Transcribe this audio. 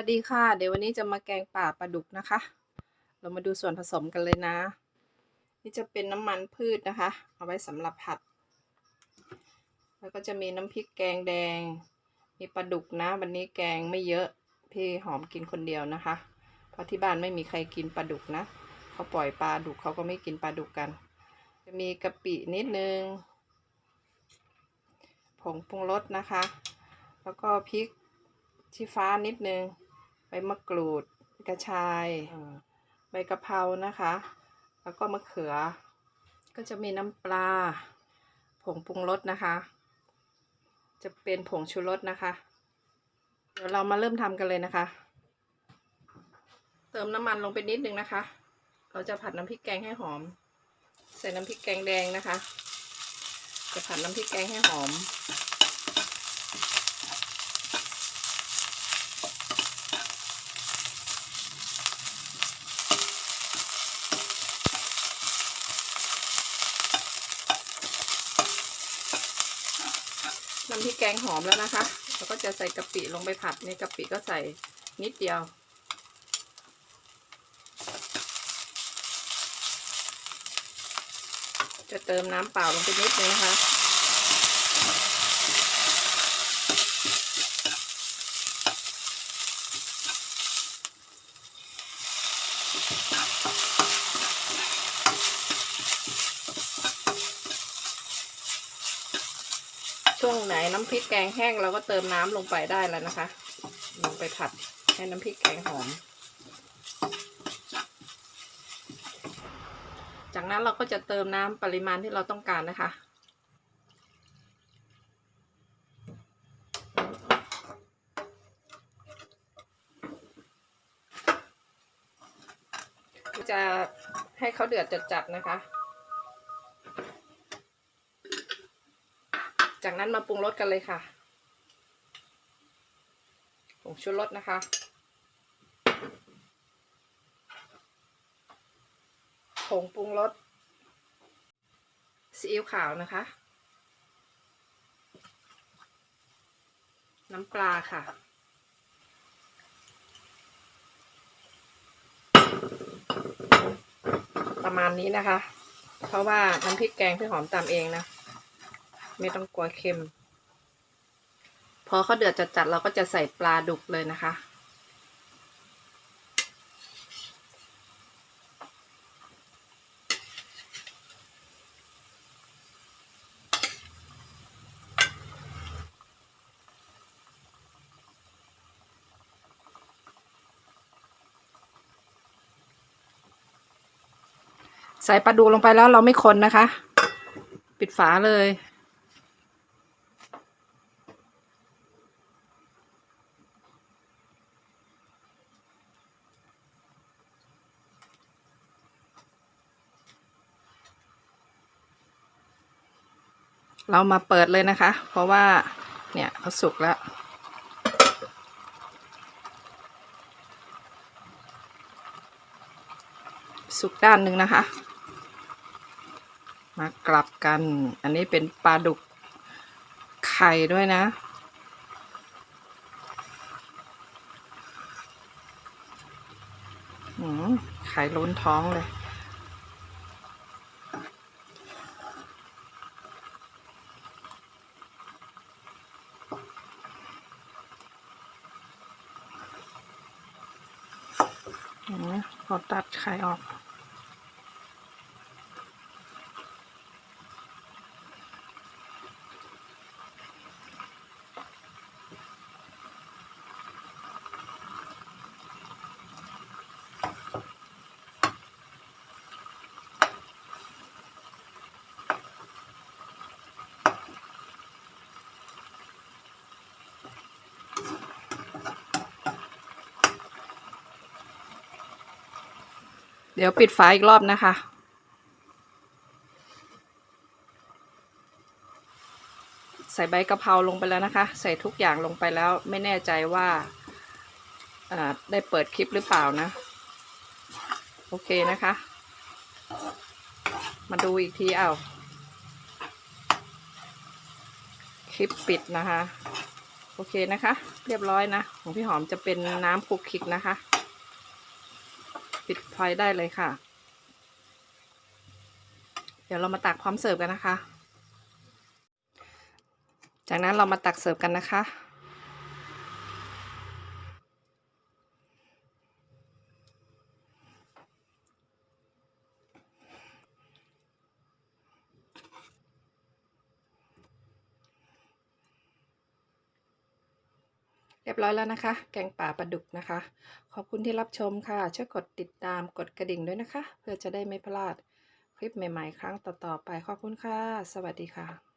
วัสดีค่ะ เดี๋ยววันนี้จะมาแกงป่าปลาดุกนะคะ เรามาดูส่วนผสมกันเลยนะ นี่จะเป็นน้ำมันพืชนะคะ เอาไว้สำหรับผัด แล้วก็จะมีน้ำพริกแกงแดง มีปลาดุกนะ วันนี้แกงไม่เยอะ พี่หอมกินคนเดียวนะคะ เพราะที่บ้านไม่มีใครกินปลาดุกนะ เขาปล่อยปลาดุกเขาก็ไม่กินปลาดุกกัน จะมีกะปินิดนึง ผงปรุงรสนะคะ แล้วก็พริกชี้ฟ้านิดนึง ใบมะกรูดกระชายใบกะเพรานะคะ แล้วก็มะเขือ ก็จะมีน้ำปลา ผงปรุงรสนะคะ จะเป็นผงชูรสนะคะ เดี๋ยวเรามาเริ่มทำกันเลยนะคะ เติมน้ำมันลงไปนิดนึงนะคะ เราจะผัดน้ำพริกแกงให้หอม ใส่น้ำพริกแกงแดงนะคะ จะผัดน้ำพริกแกงให้หอมำพริกแกงหอมแล้วนะคะแล้วก็จะใส่กะปิลงไปผัดในกะปิก็ใส่นิดเดียวจะเติมน้ำเปล่าลงไปนิดนึงนะคะ ช่วงไหนน้ำพริกแกงแห้งเราก็เติมน้ำลงไปได้แล้วนะคะ ลงไปผัดให้น้ำพริกแกงหอม จากนั้นเราก็จะเติมน้ำปริมาณที่เราต้องการนะคะจะให้เขาเดือดจัดๆนะคะ จากนั้นมาปรุงรสกันเลยค่ะผงชูรสนะคะ ผงปรุงรสซีอิ๊วขาวนะคะ น้ำปลาค่ะ ประมาณนี้นะคะ เพราะว่าน้ำพริกแกงพี่หอมตามเองนะ ไม่ต้องกลัวเค็ม พอเขาเดือดจัดๆเราก็จะใส่ปลาดุกเลยนะคะใส่ปลาดูลงไปแล้วเราไม่คนนะคะ ปิดฝาเลย เรามาเปิดเลยนะคะ เพราะว่าเนี่ยเขาสุกแล้ว สุกด้านหนึ่งนะคะ มากลับกัน อันนี้เป็นปลาดุกไข่ด้วยนะ ไข่ล้นท้องเลย เห็นไหมพอตัดไข่ออก เดี๋ยวปิดฝาอีกรอบนะคะ ใส่ใบกะเพราลงไปแล้วนะคะ ใส่ทุกอย่างลงไปแล้วไม่แน่ใจว่าได้เปิดคลิปหรือเปล่านะ โอเคนะคะ มาดูอีกทีเอาคลิปปิดนะคะ โอเคนะคะ เรียบร้อยนะ ของพี่หอมจะเป็นน้ำคลุกคลิกนะคะ ปิดไฟได้เลยค่ะ เดี๋ยวเรามาตักพร้อมเสิร์ฟกันนะคะ จากนั้นเรามาตักเสิร์ฟกันนะคะ รียบร้อยแล้วนะคะ แกงป่าปลาดุกนะคะ ขอบคุณที่รับชมค่ะ ช่วยกดติดตามกดกระดิ่งด้วยนะคะ เพื่อจะได้ไม่พลาดคลิปใหม่ ๆ ครั้งต่อๆไป ขอบคุณค่ะ สวัสดีค่ะ